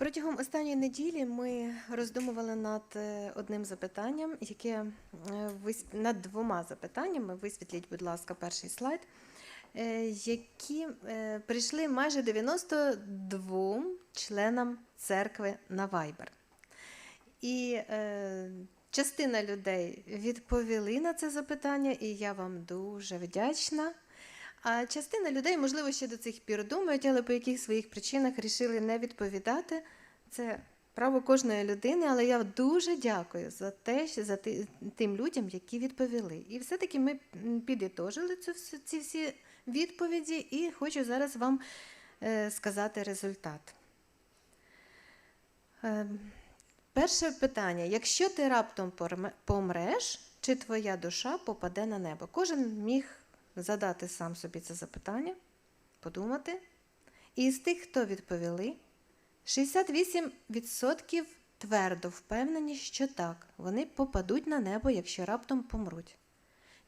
Протягом останньої неділі ми роздумували над е, одним запитанням, яке е, над двома запитаннями. Висвітліть, будь ласка, перший слайд, е, які прийшли майже 92 членам церкви на Viber. І частина людей відповіли на це запитання, і я вам дуже вдячна. А частина людей, можливо, ще до цих пір думають, але по яких своїх причинах рішили не відповідати. Це право кожної людини, але я дуже дякую за те, що за тим людям, які відповіли. І все-таки ми підітожили цю ці всі відповіді, і хочу зараз вам е, сказати результат. Е, Перше питання: якщо ти раптом помреш, чи твоя душа попаде на небо? Кожен міг задати сам собі це запитання, подумати. І з тих, хто відповіли, 68% твердо впевнені, що так, вони попадуть на небо, якщо раптом помруть.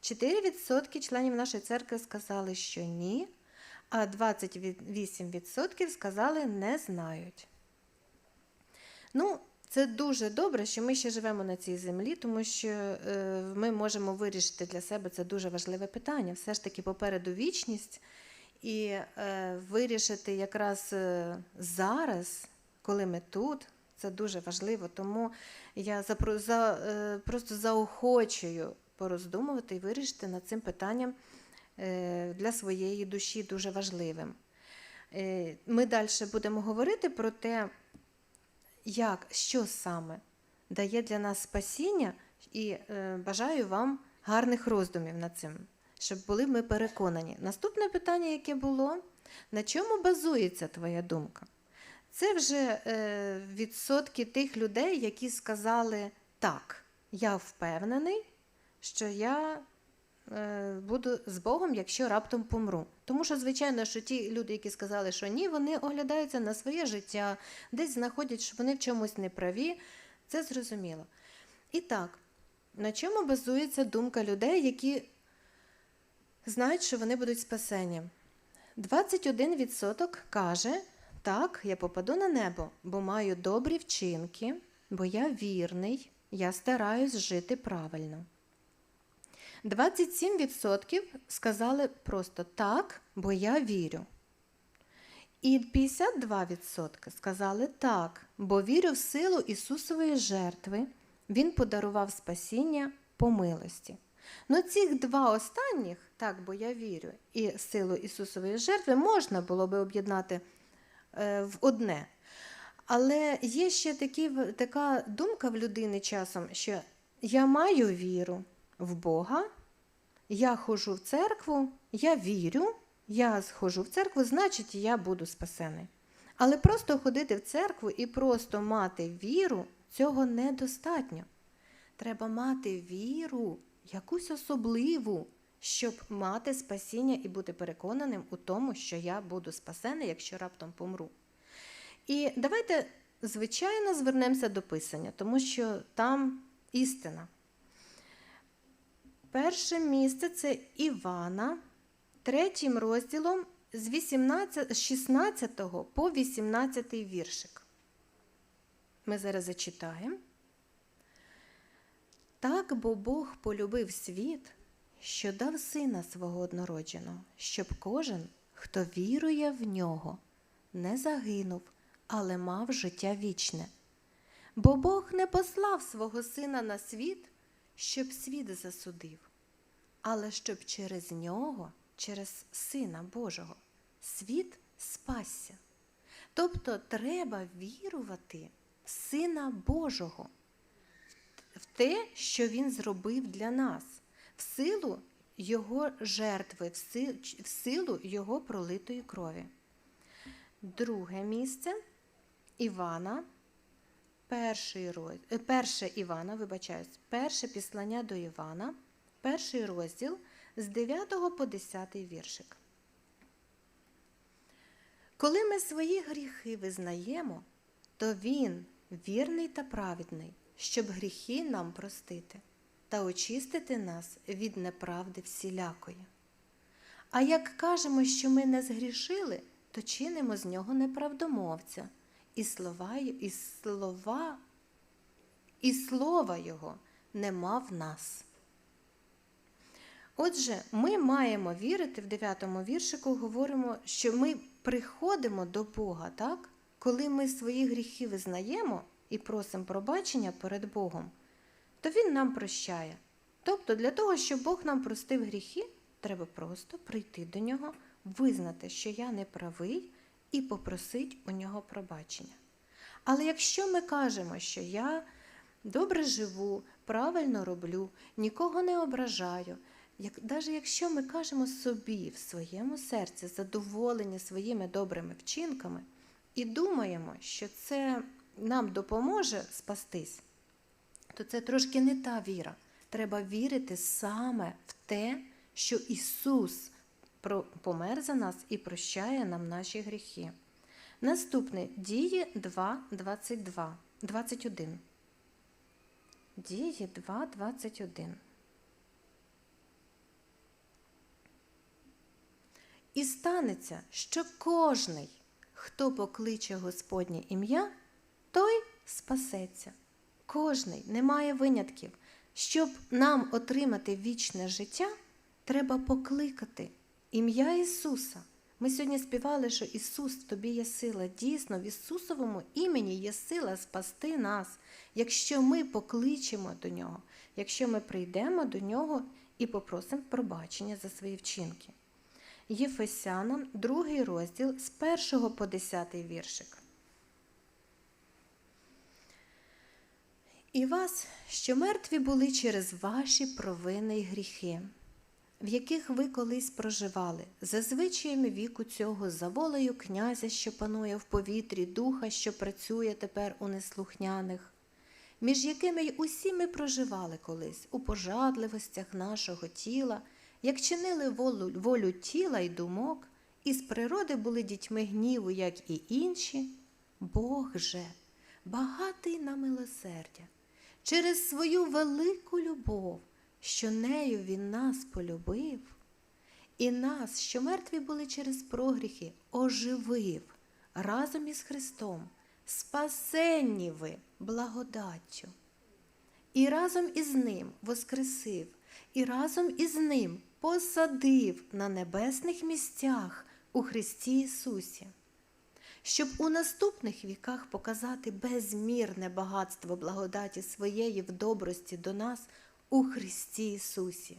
4% членів нашої церкви сказали, що ні, а 28% сказали не знають. Ну, це дуже добре, що ми ще живемо на цій землі, тому що е, ми можемо вирішити для себе це дуже важливе питання. Все ж таки попереду вічність, і е, вирішити якраз е, зараз, коли ми тут, це дуже важливо. Тому я запро- за, просто заохочую пороздумувати і вирішити над цим питанням для своєї душі дуже важливим. Ми далі будемо говорити про те, як, що саме дає для нас спасіння, і е, бажаю вам гарних роздумів над цим, щоб були ми переконані. Наступне питання, яке було: на чому базується твоя думка? Це вже е, відсотки тих людей, які сказали так, я впевнений, що я буду з Богом, якщо раптом помру. Тому що, звичайно, що ті люди, які сказали, що ні, вони оглядаються на своє життя, десь знаходять, що вони в чомусь неправі. Це зрозуміло. І так, на чому базується думка людей, які знають, що вони будуть спасені? 21% каже, так, я попаду на небо, бо маю добрі вчинки, бо я вірний, я стараюсь жити правильно. 27% сказали просто так, бо я вірю. І 52% сказали так, бо вірю в силу Ісусової жертви. Він подарував спасіння по милості. Ну, цих два останніх, так, бо я вірю, і силу Ісусової жертви можна було би об'єднати е, в одне. Але є ще такі, така думка в людини часом, що я маю віру в Бога, я ходжу в церкву, я вірю, я схожу в церкву, значить, я буду спасений. Але просто ходити в церкву і просто мати віру цього недостатньо. Треба мати віру, якусь особливу, щоб мати спасіння і бути переконаним у тому, що я буду спасений, якщо раптом помру. І давайте, звичайно, звернемося до Писання, тому що там істина. Перше місце це Івана, третім розділом з 18, 16 по 18 віршик. Ми зараз зачитаємо. Так бо Бог полюбив світ, що дав сина свого однородженого, щоб кожен, хто вірує в нього, не загинув, але мав життя вічне. Бо Бог не послав свого сина на світ, щоб світ засудив, але щоб через нього, через Сина Божого, світ спасся. Тобто треба вірувати в Сина Божого, в те, що Він зробив для нас, в силу Його жертви, в силу Його пролитої крові. Друге місце Івана, перший роз... е, перше Івана, вибачаюсь, перше післання до Івана, перший розділ з 9 по 10 віршик. Коли ми свої гріхи визнаємо, то Він вірний та праведний, щоб гріхи нам простити та очистити нас від неправди всілякої. А як кажемо, що ми не згрішили, то чинимо з нього неправдомовця, і слова, і слова, і слова Його нема в нас. Отже, ми маємо вірити в 9 віршику, говоримо, що ми приходимо до Бога, так? Коли ми свої гріхи визнаємо і просимо пробачення перед Богом, то Він нам прощає. Тобто, для того, щоб Бог нам простив гріхи, треба просто прийти до нього, визнати, що я не правий, і попросити у нього пробачення. Але якщо ми кажемо, що я добре живу, правильно роблю, нікого не ображаю, як, навіть якщо ми кажемо собі в своєму серці задоволені своїми добрими вчинками і думаємо, що це нам допоможе спастись, то це трошки не та віра. Треба вірити саме в те, що Ісус помер за нас і прощає нам наші гріхи. Наступне дії 2, 22, 21. Дії 2, 21. І станеться, що кожний, хто покличе Господнє ім'я, той спасеться. Кожний немає винятків. Щоб нам отримати вічне життя, треба покликати ім'я Ісуса. Ми сьогодні співали, що Ісус в тобі є сила. Дійсно, в Ісусовому імені є сила спасти нас, якщо ми покличемо до Нього, якщо ми прийдемо до Нього і попросимо пробачення за свої вчинки. Єфесянам, другий розділ з 1 по 10 віршик. І вас, що мертві були через ваші провини й гріхи, в яких ви колись проживали, за звичаями віку цього, за волею князя, що панує в повітрі, духа, що працює тепер у неслухняних, між якими й усі ми проживали колись у пожадливостях нашого тіла, як чинили волю, волю тіла й думок, і з природи були дітьми гніву, як і інші, Бог же, багатий на милосердя через свою велику любов, що нею Він нас полюбив, і нас, що мертві були через прогріхи, оживив разом із Христом, спасенні ви благодаттю. І разом із Ним воскресив, і разом із Ним посадив на небесних місцях у Христі Ісусі щоб у наступних віках показати безмірне багатство благодаті своєї в добрості до нас у Христі Ісусі.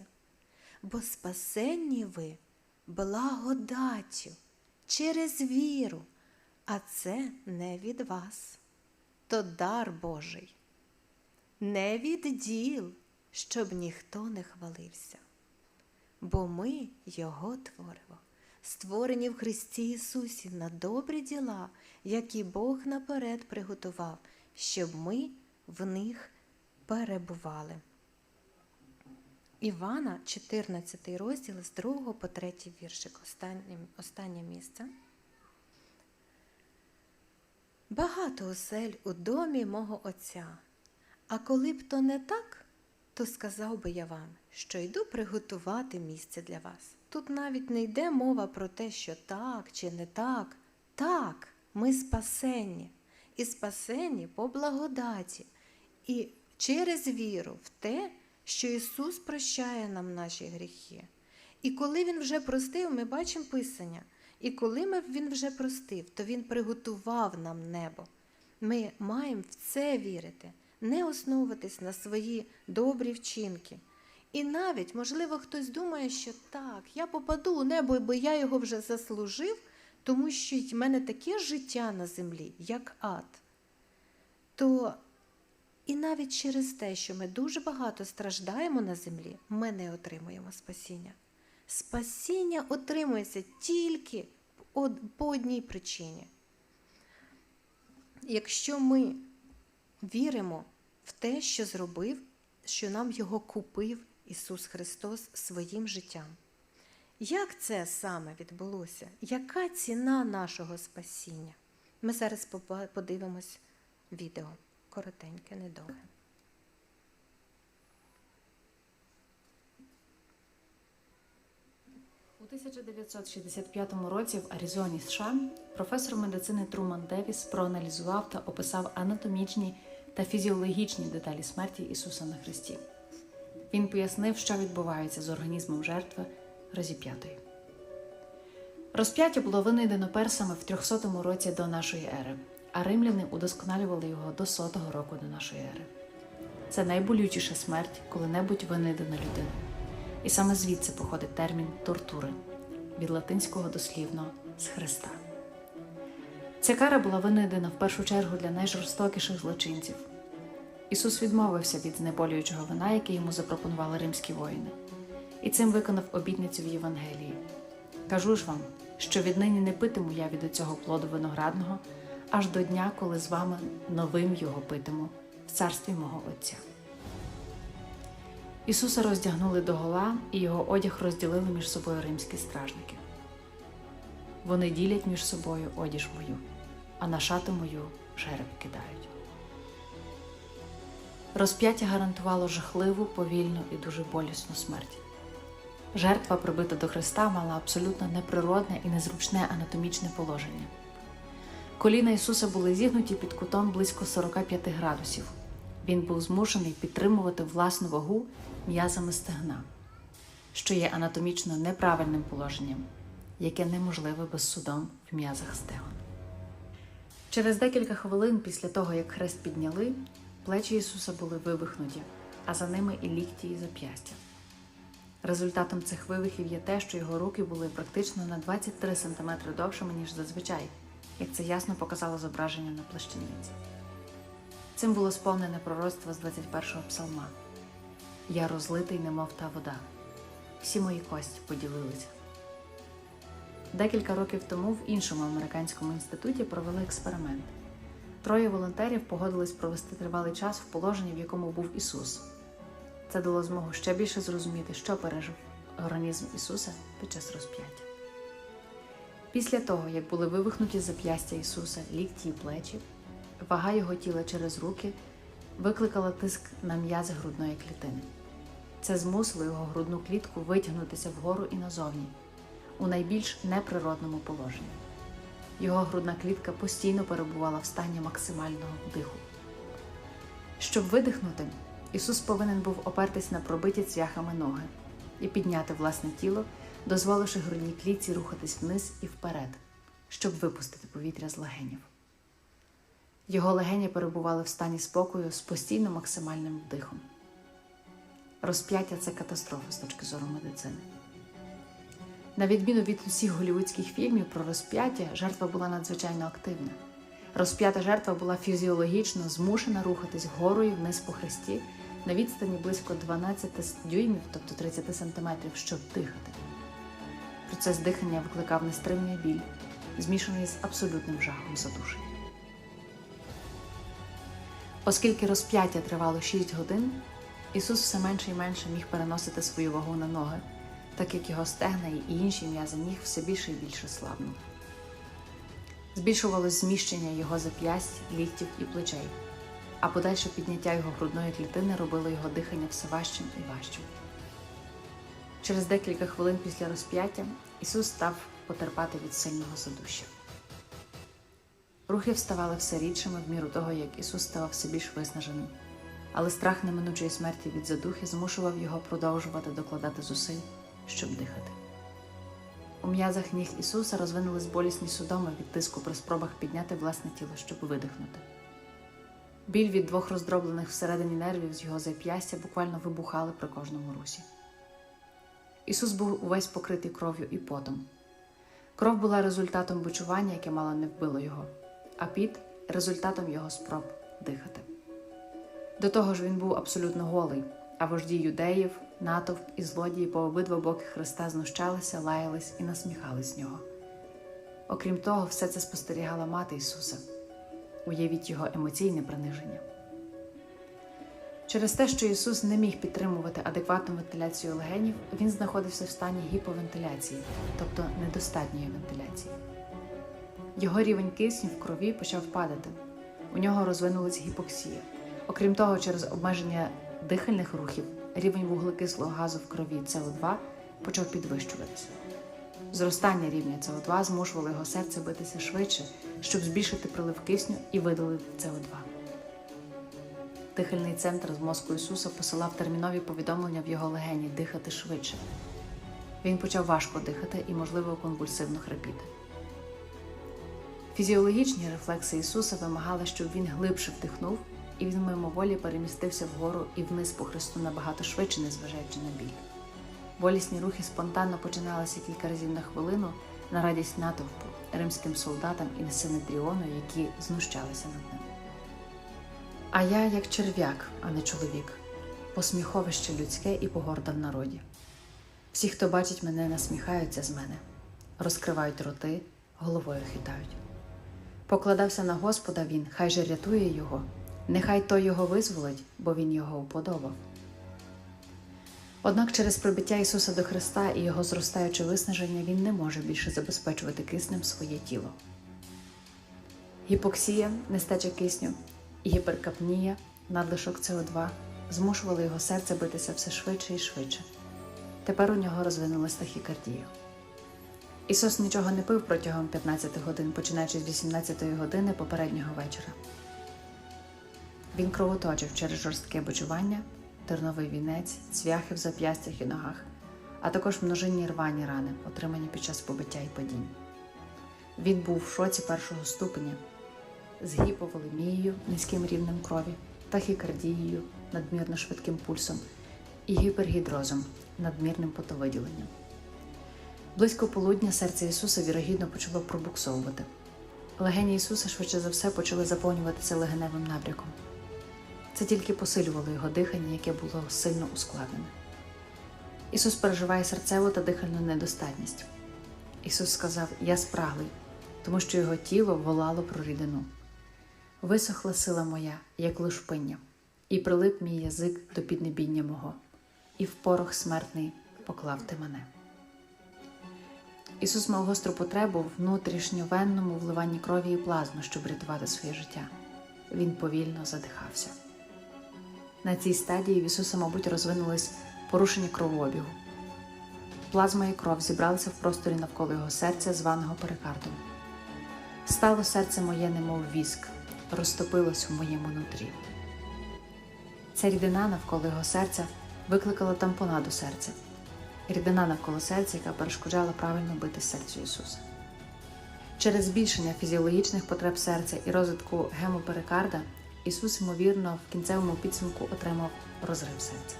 Бо спасенні ви благодаттю через віру, а це не від вас, то дар Божий, не від діл, щоб ніхто не хвалився, бо ми Його творимо створені в Христі Ісусі на добрі діла, які Бог наперед приготував, щоб ми в них перебували. Івана, 14 розділ з 2 по 3 віршик, останнє, останнє місце. Багато осель у домі мого Отця, а коли б то не так, то сказав би я вам, що йду приготувати місце для вас. Тут навіть не йде мова про те, що так чи не так. Так, ми спасенні. І спасенні по благодаті, і через віру в те, що Ісус прощає нам наші гріхи. І коли Він вже простив, ми бачимо Писання. І коли Він вже простив, то Він приготував нам небо. Ми маємо в це вірити, не основуватись на свої добрі вчинки. І навіть, можливо, хтось думає, що так, я попаду у небо, бо я його вже заслужив, тому що в мене таке життя на землі, як ад. То і навіть через те, що ми дуже багато страждаємо на землі, ми не отримуємо спасіння. Спасіння отримується тільки по одній причині. Якщо ми віримо в те, що зробив, що нам його купив Ісус Христос своїм життям. Як це саме відбулося? Яка ціна нашого спасіння? Ми зараз подивимось відео коротеньке, недовге. У 1965 році в Аризоні, США, професор медицини Труман Девіс проаналізував та описав анатомічні та фізіологічні деталі смерті Ісуса на Христі. Він пояснив, що відбувається з організмом жертви розіп'ятої. Розп'яття було винайдено персами в 300 році до нашої ери, а римляни удосконалювали його до 100 року до нашої ери. Це найболючіша смерть, коли-небудь винайдена людина. І саме звідси походить термін тортури від латинського дослівно з Христа. Ця кара була винайдена в першу чергу для найжорстокіших злочинців. Ісус відмовився від знеболюючого вина, яке йому запропонували римські воїни, і цим виконав обітницю в Євангелії. Кажу ж вам, що віднині не питиму я від цього плоду виноградного, аж до дня, коли з вами новим його питиму в царстві мого Отця. Ісуса роздягнули догола, і його одяг розділили між собою римські стражники. Вони ділять між собою одіж мою, а на шату мою жереб кидають. Розп'яття гарантувало жахливу, повільну і дуже болісну смерть. Жертва, прибита до Христа, мала абсолютно неприродне і незручне анатомічне положення. Коліна Ісуса були зігнуті під кутом близько 45 градусів. Він був змушений підтримувати власну вагу м'язами стегна, що є анатомічно неправильним положенням, яке неможливе без судом в м'язах стегон. Через декілька хвилин після того, як хрест підняли, плечі Ісуса були вивихнуті, а за ними і лікті, і зап'ястя. Результатом цих вивихів є те, що його руки були практично на 23 см довшими, ніж зазвичай, як це ясно показало зображення на плащаниці. Цим було сповнене пророцтво з 21-го псалма. Я розлитий, немов та вода. Всі мої кості поділилися. Декілька років тому в іншому американському інституті провели експеримент. Троє волонтерів погодились провести тривалий час в положенні, в якому був Ісус. Це дало змогу ще більше зрозуміти, що пережив організм Ісуса під час розп'яття. Після того, як були вивихнуті зап'ястя Ісуса, лікті і плечі, вага його тіла через руки викликала тиск на м'язи грудної клітини. Це змусило його грудну клітку витягнутися вгору і назовні у найбільш неприродному положенні. Його грудна клітка постійно перебувала в стані максимального вдиху. Щоб видихнути, Ісус повинен був опертись на пробиті цвяхами ноги і підняти власне тіло, дозволивши грудній клітці рухатись вниз і вперед, щоб випустити повітря з легенів. Його легені перебували в стані спокою з постійно максимальним вдихом. Розп'яття це катастрофа з точки зору медицини. На відміну від усіх голівудських фільмів про розп'яття, жертва була надзвичайно активна. Розп'ята жертва була фізіологічно змушена рухатись вгору і вниз по хресті на відстані близько 12 дюймів, тобто 30 сантиметрів, щоб дихати. Процес дихання викликав нестримний біль, змішаний з абсолютним жахом задушення. Оскільки розп'яття тривало 6 годин, Ісус все менше і менше міг переносити свою вагу на ноги, так як його стегна і інші м'язи ніг все більше і більше слабнули. Збільшувалось зміщення його зап'ясть, ліктів і плечей, а подальше підняття його грудної клітини робило його дихання все важчим і важчим. Через декілька хвилин після розп'яття Ісус став потерпати від сильного задушя. Рухи вставали все рідшими в міру того, як Ісус ставав все більш виснаженим, але страх неминучої смерті від задухи змушував його продовжувати докладати зусиль, щоб дихати. У м'язах ніг Ісуса розвинулись болісні судоми від тиску при спробах підняти власне тіло, щоб видихнути. Біль від двох роздроблених всередині нервів з його зап'ястя буквально вибухали при кожному русі. Ісус був увесь покритий кров'ю і потом. Кров була результатом бичування, яке мало не вбило його, а піт результатом його спроб дихати. До того ж, він був абсолютно голий, а вожді юдеїв, натовп і злодії по обидва боки Христа знущалися, лаялись і насміхались з нього. Окрім того, все це спостерігала мати Ісуса. Уявіть його емоційне приниження. Через те, що Ісус не міг підтримувати адекватну вентиляцію легенів, він знаходився в стані гіповентиляції, тобто недостатньої вентиляції. Його рівень кисню в крові почав падати. У нього розвинулась гіпоксія. Окрім того, через обмеження дихальних рухів рівень вуглекислого газу в крові СО2 почав підвищуватися. Зростання рівня СО2 змушувало його серце битися швидше, щоб збільшити прилив кисню і видалити СО2. Дихальний центр з мозку Ісуса посилав термінові повідомлення в його легені дихати швидше. Він почав важко дихати і, можливо, конвульсивно хрипіти. Фізіологічні рефлекси Ісуса вимагали, щоб він глибше вдихнув, і він мимоволі перемістився вгору і вниз по хресту набагато швидше, незважаючи на біль. Болісні рухи спонтанно починалися кілька разів на хвилину на радість натовпу, римським солдатам і синедріону, які знущалися над ним. А я як черв'як, а не чоловік, посміховище людське і погорда в народі. Всі, хто бачить мене, насміхаються з мене, розкривають роти, головою хитають. Покладався на Господа він, хай же рятує його, нехай той його визволить, бо він його уподобав. Однак через прибиття Ісуса до Христа і його зростаюче виснаження він не може більше забезпечувати киснем своє тіло. Гіпоксія, нестача кисню гіперкапнія, надлишок СО2 змушували його серце битися все швидше і швидше. Тепер у нього розвинулась тахікардія. Ісус нічого не пив протягом 15 годин, починаючи з 18 години попереднього вечора. Він кровоточив через жорстке бочування, терновий вінець, цвяхи в зап'ястях і ногах, а також множинні рвані рани, отримані під час побиття і падінь. Він був в шоці першого ступеня з гіповолемією, низьким рівнем крові, тахікардією, надмірно швидким пульсом і гіпергідрозом, надмірним потовиділенням. Близько полудня серце Ісуса вірогідно почало пробуксовувати. Легені Ісуса швидше за все почали заповнюватися легеневим набряком. Це тільки посилювало його дихання, яке було сильно ускладнене. Ісус переживає серцеву та дихальну недостатність. Ісус сказав: Я спраглий, тому що його тіло волало про рідину. Висохла сила моя, як лушпиння, і прилип мій язик до піднебіння мого, і в порох смертний поклав ти мене. Ісус мав гостру потребу в внутрішньовенному вливанні крові і плазми, щоб врятувати своє життя. Він повільно задихався. На цій стадії в Ісуса, мабуть, розвинулись порушення кровообігу. Плазма і кров зібралися в просторі навколо його серця, званого перикардом. Стало серце моє, немов віск, розтопилось в моєму нутрі. Ця рідина навколо його серця викликала тампонаду серця, рідина навколо серця, яка перешкоджала правильно бити серцю Ісуса. Через збільшення фізіологічних потреб серця і розвитку гемоперикарда Ісус, ймовірно, в кінцевому підсумку отримав розрив серця.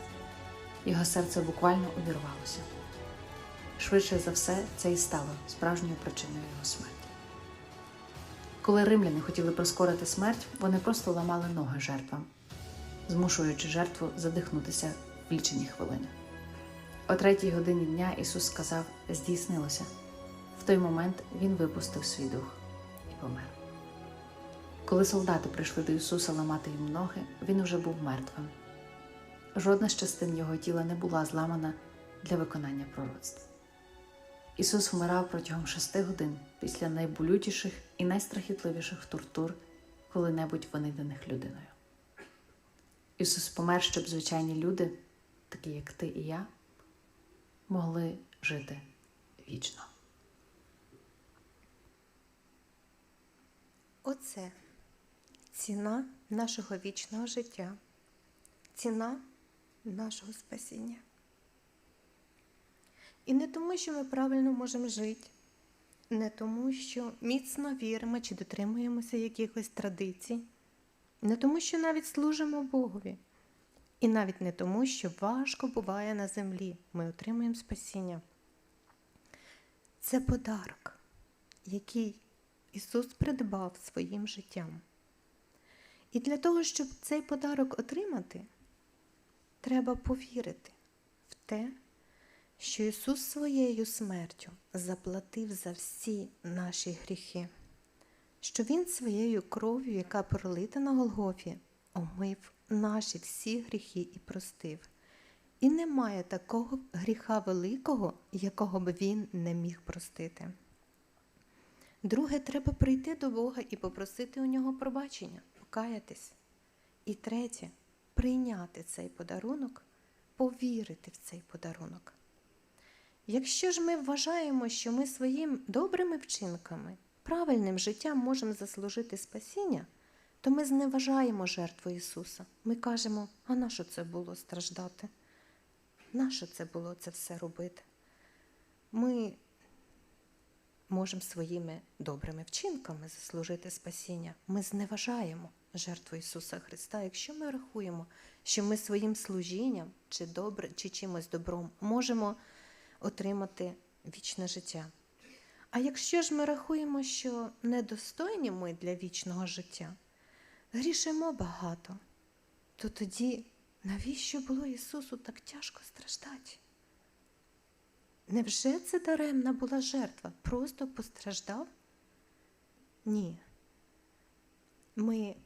Його серце буквально увірвалося. Швидше за все, це і стало справжньою причиною його смерті. Коли римляни хотіли прискорити смерть, вони просто ламали ноги жертвам, змушуючи жертву задихнутися в лічені хвилини. О третій годині дня Ісус сказав: здійснилося. В той момент Він випустив свій дух і помер. Коли солдати прийшли до Ісуса ламати йому ноги, він уже був мертвим. Жодна з частин його тіла не була зламана для виконання пророцтв. Ісус вмирав протягом шести годин після найболючіших і найстрахітливіших тортур, коли-небудь винайдених людиною. Ісус помер, щоб звичайні люди, такі як ти і я, могли жити вічно. Оце ціна нашого вічного життя, ціна нашого спасіння. І не тому, що ми правильно можемо жити, не тому, що міцно віримо чи дотримуємося якихось традицій, не тому, що навіть служимо Богові, і навіть не тому, що важко буває на землі. Ми отримуємо спасіння. Це подарок, який Ісус придбав своїм життям. І для того, щоб цей подарок отримати, треба повірити в те, що Ісус своєю смертю заплатив за всі наші гріхи, що Він своєю кров'ю, яка пролита на Голгофі, омив наші всі гріхи і простив. І немає такого гріха великого, якого б він не міг простити. Друге, треба прийти до Бога і попросити у нього пробачення, покаятись. І третє прийняти цей подарунок, повірити в цей подарунок. Якщо ж ми вважаємо, що ми своїм добрими вчинками, правильним життям можемо заслужити спасіння, то ми зневажаємо жертву Ісуса. Ми кажемо, а на що це було страждати? Нащо це було це все робити? Ми можемо своїми добрими вчинками заслужити спасіння. Ми зневажаємо жертву Ісуса Христа, якщо ми рахуємо, що ми своїм служінням чи добре, чи чимось добром можемо отримати вічне життя. А якщо ж ми рахуємо, що недостойні ми для вічного життя, грішимо багато, то тоді навіщо було Ісусу так тяжко страждати? Невже це даремна була жертва? Просто постраждав? Ні. Ми,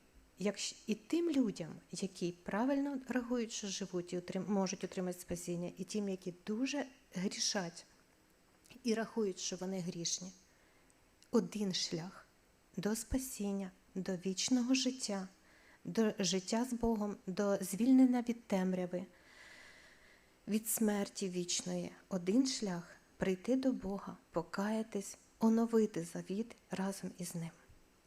і тим людям, які правильно рахують, що живуть і отрим, можуть отримати спасіння, і тим, які дуже грішать і рахують, що вони грішні, один шлях до спасіння, до вічного життя, до життя з Богом, до звільнення від темряви від смерті вічної один шлях прийти до Бога, покаятись, оновити завіт разом із ним.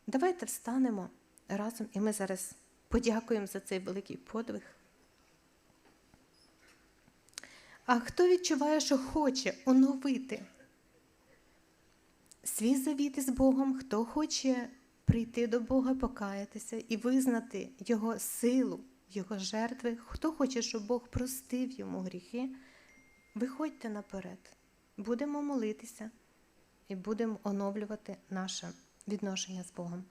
Давайте встанемо разом, і ми зараз подякуємо за цей великий подвиг. А хто відчуває, що хоче оновити свій завіт із Богом, хто хоче прийти до Бога, покаятися і визнати Його силу, Його жертви, хто хоче, щоб Бог простив йому гріхи, виходьте наперед, будемо молитися і будемо оновлювати наше відношення з Богом.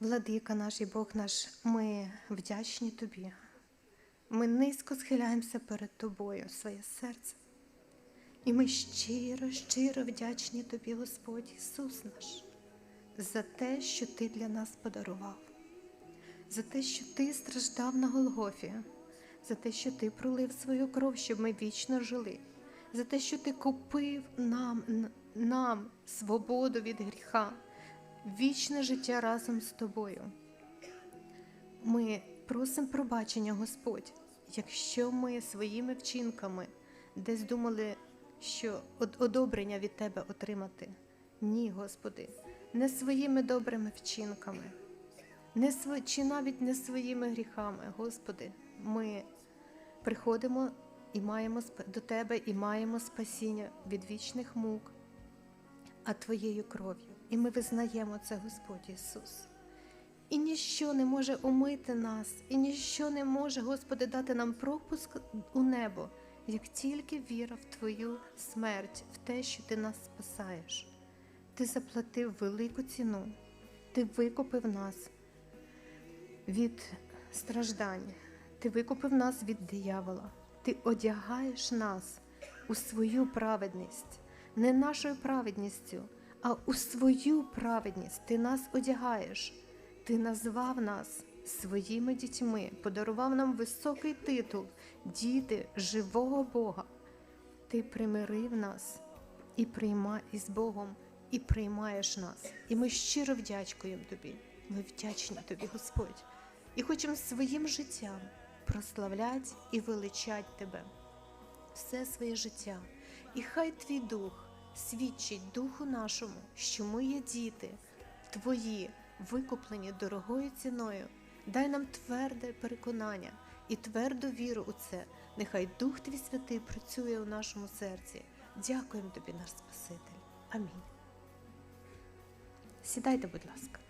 Владика наш і Бог наш, ми вдячні Тобі. Ми низько схиляємося перед Тобою, своє серце. І ми щиро, щиро вдячні Тобі, Господь Ісус наш, за те, що Ти для нас подарував, за те, що Ти страждав на Голгофі, за те, що Ти пролив свою кров, щоб ми вічно жили, за те, що Ти купив нам, нам свободу від гріха, вічне життя разом з тобою. Ми просимо пробачення, Господь, якщо ми своїми вчинками десь думали, що одобрення від Тебе отримати. Ні, Господи, не своїми добрими вчинками, не сво... чи навіть не своїми гріхами, Господи, ми приходимо і маємо до Тебе і маємо спасіння від вічних мук, а Твоєю кров'ю. І ми визнаємо це, Господь Ісус. І ніщо не може омити нас, і ніщо не може, Господи, дати нам пропуск у небо, як тільки віра в Твою смерть, в те, що Ти нас спасаєш. Ти заплатив велику ціну, Ти викупив нас від страждань, Ти викупив нас від диявола, Ти одягаєш нас у свою праведність, не нашою праведністю, а у свою праведність Ти нас одягаєш. Ти назвав нас своїми дітьми, подарував нам високий титул, діти живого Бога. Ти примирив нас і прийма із Богом, і приймаєш нас. І ми щиро вдячкуємо тобі. Ми вдячні тобі, Господь, і хочемо своїм життям прославляти і величати тебе все своє життя. І хай твій дух свідчить духу нашому, що ми є діти твої, викуплені дорогою ціною. Дай нам тверде переконання і тверду віру у це. Нехай Дух Твій Святий працює у нашому серці. Дякуємо тобі, наш Спаситель. Амінь. Сідайте, будь ласка.